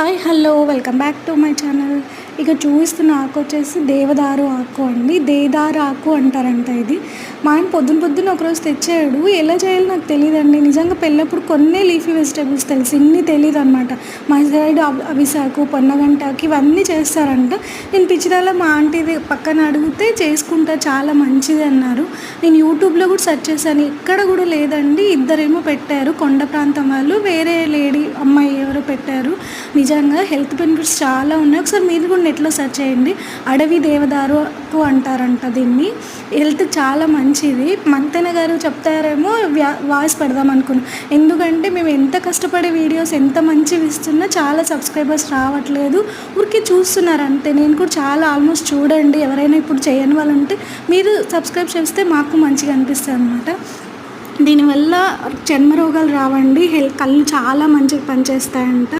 Hi hello welcome back to my channel. ఇక చూపిస్తున్న ఆకు వచ్చేసి దేవదారు ఆకు అండి. దేదారు ఆకు అంటారంట ఇది. మా ఆయన పొద్దున పొద్దున్న ఒకరోజు తెచ్చాడు. ఎలా చేయాలో నాకు తెలియదండి నిజంగా పెళ్ళప్పుడు కొన్ని లీఫీ వెజిటేబుల్స్ తెలుసు. ఇన్ని తెలియదు అనమాట మా సైడ్ అవిసాకు పొన్నగంటాకు ఇవన్నీ చేస్తారంట. నేను పిచ్చిదాలో మా ఆంటీది పక్కన అడిగితే చేసుకుంటా చాలా మంచిది అన్నారు. నేను యూట్యూబ్లో కూడా సెర్చ్ చేశాను. ఎక్కడ కూడా లేదండి. ఇద్దరేమో పెట్టారు. కొండ ప్రాంతం వాళ్ళు. వేరే లేడీ అమ్మాయి పెట్టారు. నిజంగా హెల్త్ బెనిఫిట్స్ చాలా ఉన్నాయి. ఒకసారి మీరు కూడా నెట్లో సెర్చ్ చేయండి. అడవి దేవదారుకు అంటారంట దీన్ని. హెల్త్ చాలా మంచిది. మంతెన గారు చెప్తారేమో వాయిస్ పెడదాం అనుకున్నాం. ఎందుకంటే మేము ఎంత కష్టపడే వీడియోస్ ఎంత మంచివి ఇస్తున్నా చాలా సబ్స్క్రైబర్స్ రావట్లేదు. ఊరికే చూస్తున్నారు అంతే. నేను కూడా చాలా ఆల్మోస్ట్ చూడండి. ఎవరైనా ఇప్పుడు చేయని వాళ్ళు ఉంటే మీరు సబ్స్క్రైబ్ చేస్తే మాకు మంచిగా అనిపిస్తుంది అనమాట దీనివల్ల చర్మరోగాలు రావండి. హెల్త్ కళ్ళు చాలా మంచిగా పనిచేస్తాయంట.